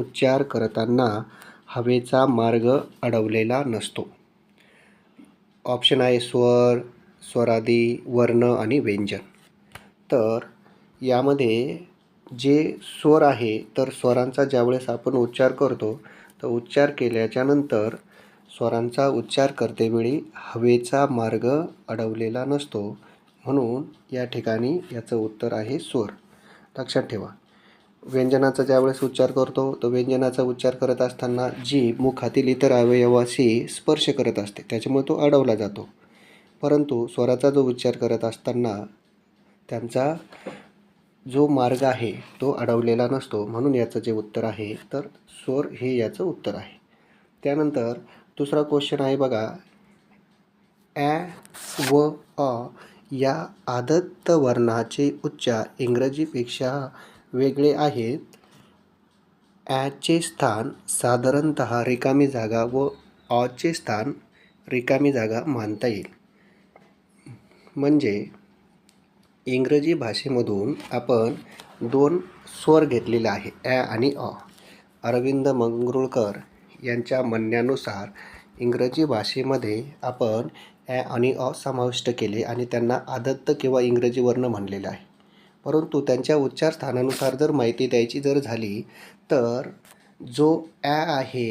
उच्चार करताना हवेचा मार्ग अडवलेला नसतो. ऑप्शन आहे स्वर स्वरादी वर्ण आणि व्यंजन. तर यामध्ये जे स्वर आहे तर स्वरांचा ज्यावेळेस आपण उच्चार करतो तर उच्चार केल्याच्यानंतर स्वरांचा उच्चार करतेवेळी हवेचा मार्ग अडवलेला नसतो. म्हणून या ठिकाणी याचं उत्तर आहे स्वर. लक्षात ठेवा. व्यंजनाचा ज्यावेळेस उच्चार करतो तो व्यंजनाचा उच्चार करत असताना जीभ मुखातील इतर अवयवाशी स्पर्श करत असते त्याच्यामुळे तो अडवला जातो. परंतु स्वराचा जो उच्चार करत असताना त्यांचा जो मार्ग आहे तो अडवलेला नसतो. म्हणून याचं जे उत्तर आहे तर स्वर हे याचं उत्तर आहे. त्यानंतर दुसरा क्वेश्चन आहे बघा. ॲ व अ या आदत्त वर्णाचे उच्चार इंग्रजीपेक्षा वेगळे आहेत. ॲचे स्थान साधारणत रिकामी जागा व ऑचे स्थान रिकामी जागा मानता येईल. म्हणजे इंग्रजी भाषेमधून आपण दोन स्वर घेतलेले आहे ॲ आणि अ. अरविंद मंगरुळकर यांच्या म्हणण्यानुसार इंग्रजी भाषेमध्ये आपण ॲ आणि अ समाविष्ट केले आणि त्यांना आदत्त किंवा इंग्रजी वर्ण म्हणलेलं आहे. परंतु त्यांच्या उच्चार स्थानानुसार जर माहिती द्यायची जर झाली तर जो ॲ आहे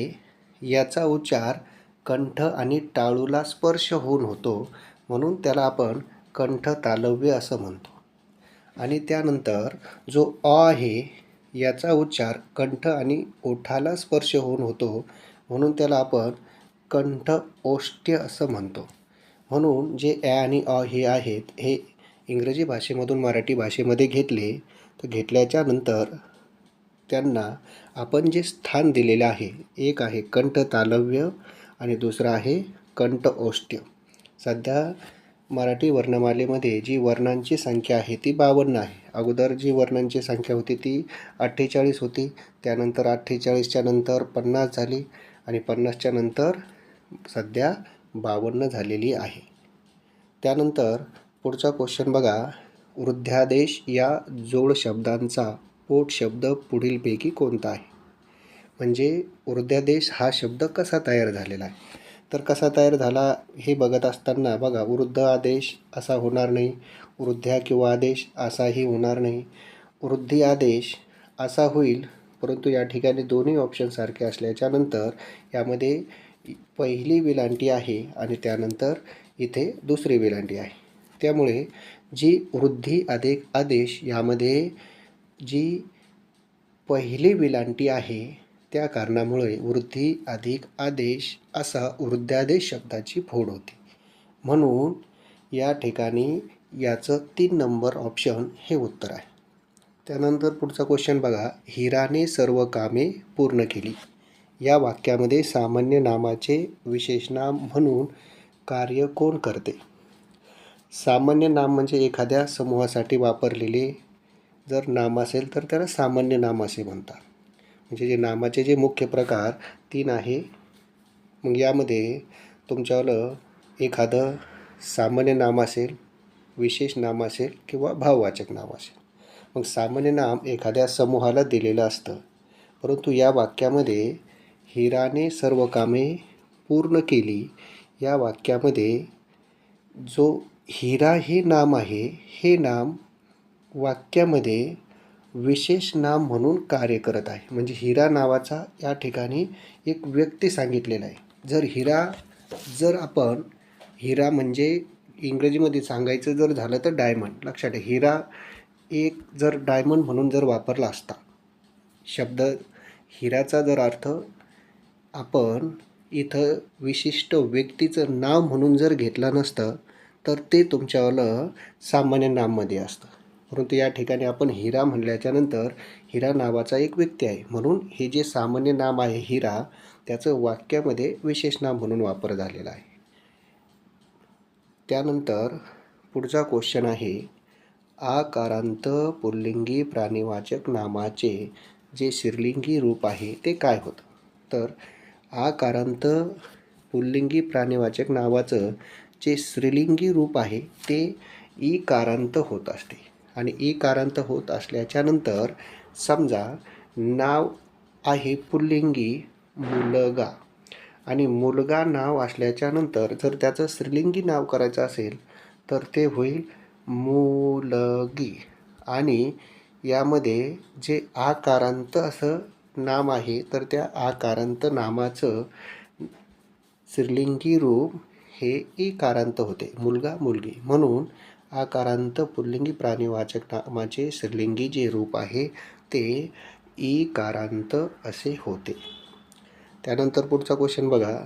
याचा उच्चार कंठ आणि टाळूला स्पर्श होऊन होतो. म्हणून त्याला आपण कंठ तालव्य असं म्हणतो. आणि त्यानंतर जो अ आहे याचा उच्चार कंठ आणि ओठाला स्पर्श होऊन होतो. म्हणून त्याला आपण कंठ ओष्ट्य असं म्हणतो. म्हणून जे ॲ आणि अ हे आहेत हे इंग्रजी भाषेमधून मराठी भाषेमध्ये घेतले तर घेतल्याच्या नंतर त्यांना आपण जे स्थान दिलेलं आहे एक आहे कंठ तालव्य आणि दुसरं आहे कंठ ओष्ठ्य सध्या मराठी वर्णमालेमध्ये जी वर्णांची संख्या आहे ती बावन्न आहे. अगोदर जी वर्णांची संख्या होती ती अठ्ठेचाळीस होती त्यानंतर अठ्ठेचाळीसच्या नंतर पन्नास झाली आणि पन्नासच्या नंतर सध्या बावन्न झालेली आहे. त्यानंतर पुढचा क्वेश्चन बघा. वृद्ध्यादेश या जोड शब्दांचा पोट शब्द पुढीलपैकी कोणता आहे? म्हणजे वृद्ध्यादेश हा शब्द कसा तयार झालेला आहे? तर कसा तयार झाला हे बघत असताना बघा वृद्ध आदेश असा होणार नाही. वृद्ध्या किंवा आदेश असाही होणार नाही. वृद्धी आदेश असा होईल परंतु या ठिकाणी दोन्ही ऑप्शन सारखे असल्याच्यानंतर यामध्ये पहिली विलांटी आहे आणि त्यानंतर इथे दुसरी विलांटी आहे. त्यामुळे जी वृद्धी अधिक आदेश यामध्ये जी पहिली विलांटी आहे त्या कारणामुळे वृद्धी अधिक आदेश असा वृद्धादेश शब्दाची फोड होती. म्हणून या ठिकाणी याचं तीन नंबर ऑप्शन हे उत्तर आहे. त्यानंतर पुढचा क्वेश्चन बघा. हिराने सर्व कामे पूर्ण केली. या वाक्यामध्ये सामान्य नामाचे विशेषनाम म्हणून कार्य कोण करते? सामान्य नाम म्हणजे एखाद्या समूहासाठी वापरलेले जर नाम असेल तर त्याला सामान्य नाम असे म्हणतात. म्हणजे जे नामाचे जे मुख्य प्रकार तीन आहे. मग यामध्ये तुमच्यावालं एखादं सामान्य नाम असेल विशेष नाम असेल किंवा भाववाचक नाव असेल. मग सामान्य नाम एखाद्या समूहाला दिलेलं असतं. परंतु या वाक्यामध्ये हिराने सर्व कामे पूर्ण केली. या वाक्यामध्ये जो हिरा हे नाम आहे. हे नाम वाक्यामध्ये विशेष नाम म्हणून कार्य करत आहे. म्हणजे हिरा नावाचा या ठिकाणी एक व्यक्ती सांगितलेला आहे. जर हिरा जर आपण हिरा म्हणजे इंग्रजीमध्ये सांगायचं जर झालं तर डायमंड लक्षात आहे हिरा एक जर डायमंड म्हणून जर वापरला असता शब्द हिराचा जर अर्थ आपण इथं विशिष्ट व्यक्तीचं नाव म्हणून जर घेतला नसतं तर ते तुमच्यावालं सामान्य नाममध्ये असतं. परंतु या ठिकाणी आपण हिरा म्हणल्याच्या नंतर हिरा नावाचा एक व्यक्ती आहे. म्हणून हे जे सामान्य नाम आहे हिरा त्याचं वाक्यामध्ये विशेष नाम म्हणून वापर झालेला आहे. त्यानंतर पुढचा क्वेश्चन आहे आकारांत पुल्लिंगी प्राणीवाचक नामाचे जे शिरलिंगी रूप आहे ते काय होतं? तर आकारांत पुल्लिंगी प्राणीवाचक नावाचं जे स्त्रीलिंगी रूप आहे ते ई कारांत होत असते. आणि ई कारांत होत असल्याच्या नंतर समजा नाव आहे पुल्लिंगी मुलगा. आणि मुलगा नाव असल्याच्या नंतर जर त्याचं स्त्रीलिंगी नाव करायचं असेल तर ते होईल मुलगी. आणि यामध्ये जे आकारांत असं नाम आहे तर त्या आकारांत नामाचं स्त्रीलिंगी रूप हे इकारांत होते. मुलगा मुलगी. म्हणून आकारांत पुल्लिंगी प्राणीवाचक नामाचे स्त्रीलिंगी जे रूप आहे ते इकारांत असे होते. त्यानंतर पुढचा क्वेश्चन बघा.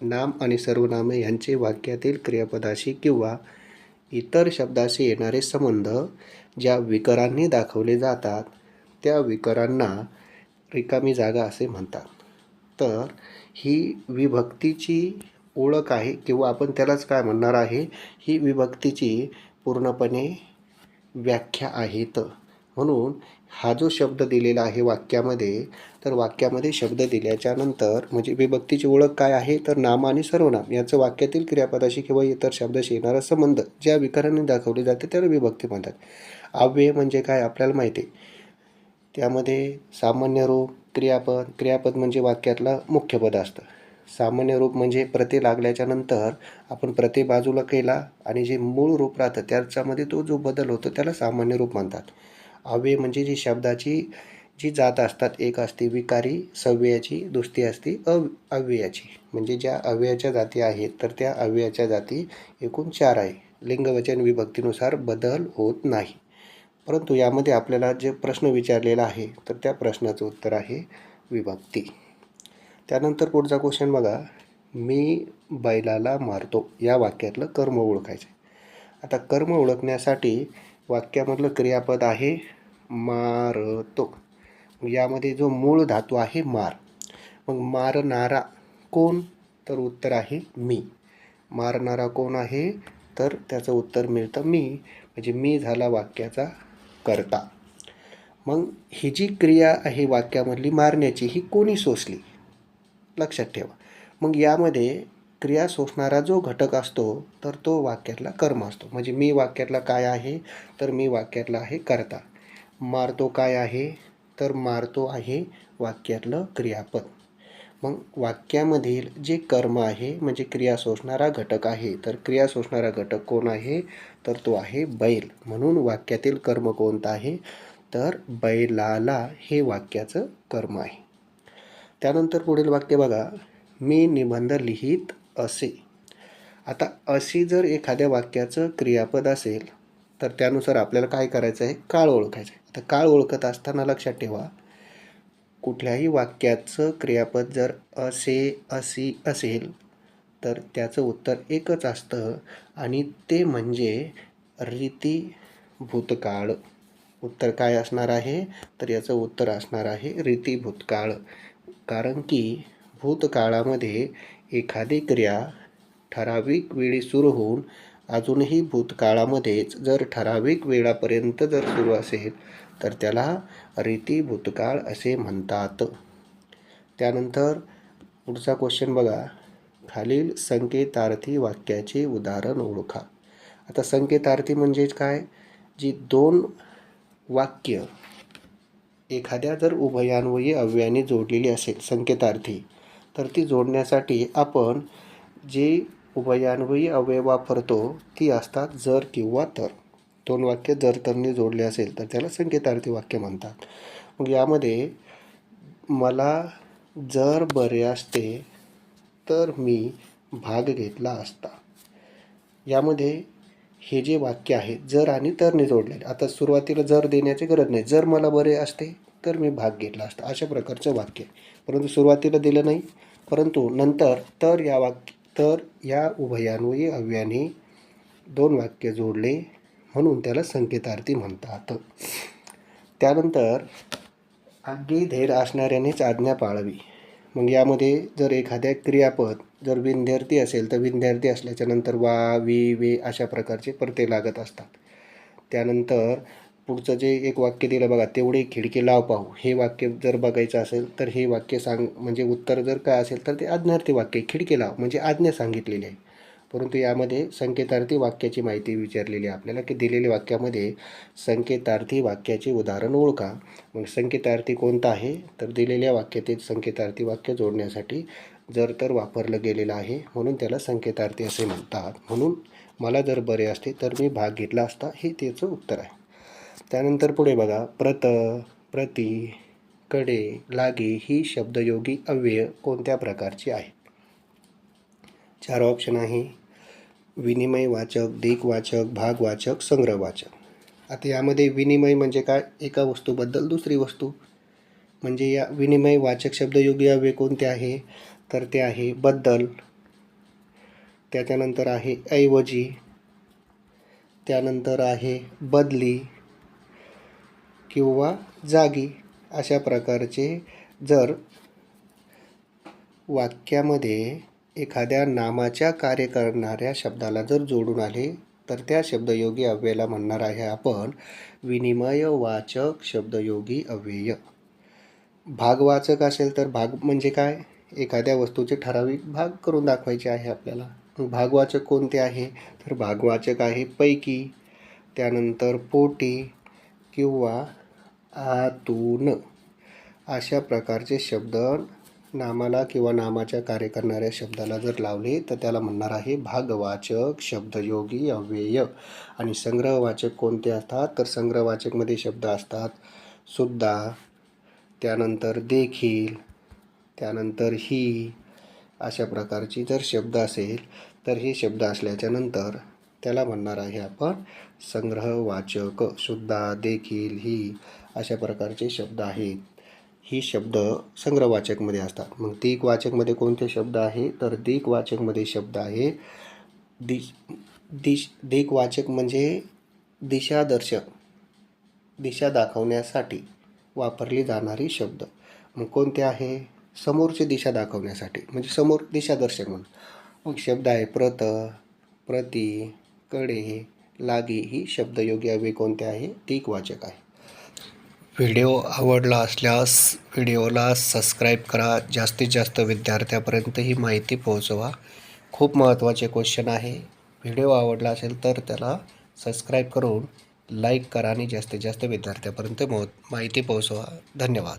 नाम आणि सर्वनामे यांचे वाक्यातील क्रियापदाशी किंवा इतर शब्दाशी येणारे संबंध ज्या विकारांनी दाखवले जातात त्या विकारांना रिकामी जागा असे म्हणतात. तर ही विभक्तीची ओळख आहे किंवा आपण त्यालाच काय म्हणणार आहे ही विभक्तीची पूर्णपणे व्याख्या आहेत. म्हणून हा जो शब्द दिलेला आहे वाक्यामध्ये तर वाक्यामध्ये शब्द दिल्याच्या नंतर म्हणजे विभक्तीची ओळख काय आहे तर नाम आणि सर्वनाम याचं वाक्यातील क्रियापदाशी किंवा इतर शब्दाशी येणारा संबंध ज्या विकाराने दाखवले जाते त्याला विभक्ती म्हणतात. अव्यय म्हणजे काय आपल्याला माहिती आहे. त्यामध्ये सामान्य रूप क्रियापद क्रियापद म्हणजे वाक्यातला मुख्य पद असतं. सामान्य रूप म्हणजे प्रति लागल्याच्या नंतर आपण प्रति बाजूला केला आणि जे मूळ रूप राहतं त्याच्यामध्ये तो जो बदल होतो त्याला सामान्य रूप म्हणतात. अव्यय म्हणजे जी शब्दाची जी जात असतात एक असते विकारी सव्ययाची दुसरी असते अव अव्ययाची. म्हणजे ज्या अव्ययाच्या जाती आहेत तर त्या अव्ययाच्या जाती एकूण चार आहे. लिंगवचन विभक्तीनुसार बदल होत नाही. परंतु यामध्ये आपल्याला जे प्रश्न विचारलेला आहे तर त्या प्रश्नाचं उत्तर आहे विभक्ती. त्यानंतर पुढचा क्वेश्चन बघा. मी बैलाला मारतो. या वाक्यातलं कर्म ओळखायचं आता कर्म ओळखण्यासाठी वाक्यामधलं क्रियापद आहे मारतो. यामध्ये जो मूळ धातू आहे मार. मग मारणारा कोण? तर उत्तर आहे मी. मारणारा कोण आहे? तर त्याचं उत्तर मिळतं मी. म्हणजे मी झाला वाक्याचा करता. मग ही जी क्रिया आहे वाक्यामधली मारण्याची ही कोणी सोसली? लक्षात ठेवा. मग यामध्ये क्रिया सोसणारा जो घटक असतो तर तो वाक्यातला कर्म असतो. म्हणजे मी वाक्यातला काय आहे तर मी वाक्यातला आहे करता. मारतो काय आहे तर मारतो आहे वाक्यातलं क्रियापद. मग वाक्यामधील जे कर्म आहे म्हणजे क्रिया सोसणारा घटक आहे तर क्रिया सोसणारा घटक कोण आहे तर तो आहे बैल. म्हणून वाक्यातील कर्म कोणतं आहे तर बैलाला हे वाक्याचं कर्म आहे. त्यानंतर पुढील वाक्य बघा. मी निबंध लिहित असे. आता अशी जर एखाद्या वाक्याचं क्रियापद असेल तर त्यानुसार आपल्याला काय करायचं आहे काळ ओळखायचं आहे आता काळ ओळखत असताना लक्षात ठेवा. कुठल्याही वाक्याचं क्रियापद जर असे असी असेल तर त्याचं उत्तर एकच असतं आणि ते म्हणजे रीती भूतकाळ. उत्तर काय असणार आहे? तर याचं उत्तर असणार आहे रीती भूतकाळ. कारण की भूतकाळामध्ये एखादी क्रिया ठराविक वेळी सुरू होऊन अजूनही भूतकाळामध्येच जर ठराविक वेळापर्यंत जर सुरू असेल तर त्याला रीती भूतकाळ असे म्हणतात. त्यानंतर पुढचा क्वेश्चन बघा. खालील संकेतार्थी वाक्याचे उदाहरण ओळखा. आता संकेतार्थी म्हणजेच काय? जी दोन वाक्य एखाद्या जर उभयान्वयी अव्ययाने जोडलेली असेल संकेतार्थी तर ती जोडण्यासाठी आपण जे उभयान्वयी अव्यय वापरतो ती असतात जर किंवा तर. दोन वाक्य जर तरने जोडले असेल तर त्याला संकेतार्थी वाक्य म्हणतात. मग यामध्ये मला जर बरे असते तर मी भाग घेतला असता. यामध्ये हे जे वाक्य आहे जर आणि तरने जोडलेले आता सुरुवातीला जर देण्याची गरज नाही. जर मला बरे असते तर मी भाग घेतला असता. अशा प्रकारचं वाक्य परंतु सुरुवातीला दिलं नाही. परंतु नंतर तर या वाक्य तर या उभयान्वयी अव्याने दोन वाक्य जोडले म्हणून त्याला संकेतार्थी म्हणतात. त्यानंतर अगदी धैर्य असणाऱ्यानेच आज्ञा पाळावी. मग यामध्ये जर एखाद्या क्रियापद जर विंध्यार्थी असेल तर विद्यार्थी असल्याच्या नंतर वा वी वे अशा प्रकारचे परते लागत असतात. त्यानंतर पुढचं जे एक वाक्य दिलं बघा तेवढे खिडकी लाव पाहू. हे वाक्य जर बघायचं असेल तर हे वाक्य सांग म्हणजे उत्तर जर काय असेल तर ते आज्ञार्थी वाक्य खिडकी लाव म्हणजे आज्ञा सांगितलेली आहे. परंतु यामध्ये संकेतार्थी वाक्याची माहिती विचारलेली आहे आपल्याला की दिलेल्या वाक्यामध्ये संकेतार्थी वाक्याचे उदाहरण ओळखा. मग संकेतार्थी कोणता आहे? तर दिलेल्या वाक्यातील संकेतार्थी वाक्य जोडण्यासाठी जर तर वापरलं गेलेलं आहे म्हणून त्याला संकेतार्थी असे म्हणतात. म्हणून मला जर बरे असते तर मी भाग घेतला असता हे त्याचं उत्तर आहे. त्यानंतर पुढे बघा. प्रत प्रति कडे लागे ही शब्दयोगी अव्यय कोणत्या प्रकारची आहे? चार ऑप्शन आहे. विनिमय वाचक भागवाचक संग्रहवाचक आता यामध्ये विनिमय म्हणजे काय? एका वस्तूबद्दल दुसरी वस्तू. म्हणजे या विनिमय वाचक शब्दयोगी अव्यय कोणते आहे? तर ते आहे बद्दल. त्याच्यानंतर आहे ऐवजी. त्यानंतर आहे बदली किंवा जागी. अशा प्रकारचे जर वाक्यामध्ये एखाद्या नामाच्या कार्य करणाऱ्या शब्दाला जर जोडून आले तर त्या शब्दयोगी अव्ययाला म्हणणार आहे आपण विनिमय वाचक शब्दयोगी अव्यय. भागवाचक असेल तर भाग म्हणजे काय? एखाद्या वस्तूचे ठराविक भाग करून दाखवायचे आहे आपल्याला. भागवाचक कोणते आहे? तर भागवाचक आहे पैकी त्यानंतर पोटी किंवा आतून. अशा प्रकारचे शब्द नामाला किंवा नामाच्या कार्य करणाऱ्या शब्दाला जर लावले तर त्याला म्हणणार आहे भागवाचक शब्दयोगी अव्यय. आणि संग्रहवाचक कोणते असतात? तर संग्रहवाचकमध्ये शब्द असतात सुद्धा त्यानंतर देखील. त्यानंतर ही अशा प्रकारची जर शब्द असेल तर हे शब्द असल्याच्या नंतर त्याला म्हणणार आहे आपण संग्रहवाचक सुद्धा देखील ही अशा प्रकारचे शब्द आहेत. ही शब्द संग्रहवाचकमध्ये असतात. मग दीकवाचकमध्ये कोणते शब्द आहे? तर दिक्वाचकमध्ये शब्द आहे दिश दिश दिक्वाचक म्हणजे दिशादर्शक दिशा दाखवण्यासाठी वापरली जाणारी शब्द. मग कोणते आहे? समोरची दिशा दाखवण्यासाठी म्हणजे समोर दिशादर्शक म्हणून. मग शब्द आहे प्रत प्रति कडे लागी. ही शब्दयोगी अवे कोणते आहे? दिक्वाचक आहे. व्हिडिओ आवडला असल्यास व्हिडिओला सबस्क्राईब करा. जास्तीत जास्त विद्यार्थ्यापर्यंत ही माहिती पोहोचवा. खूप महत्त्वाचे क्वेश्चन आहे. व्हिडिओ आवडला असेल तर त्याला सबस्क्राईब करून लाईक करा आणि जास्तीत जास्त विद्यार्थ्यापर्यंत मो माहिती पोहोचवा. धन्यवाद.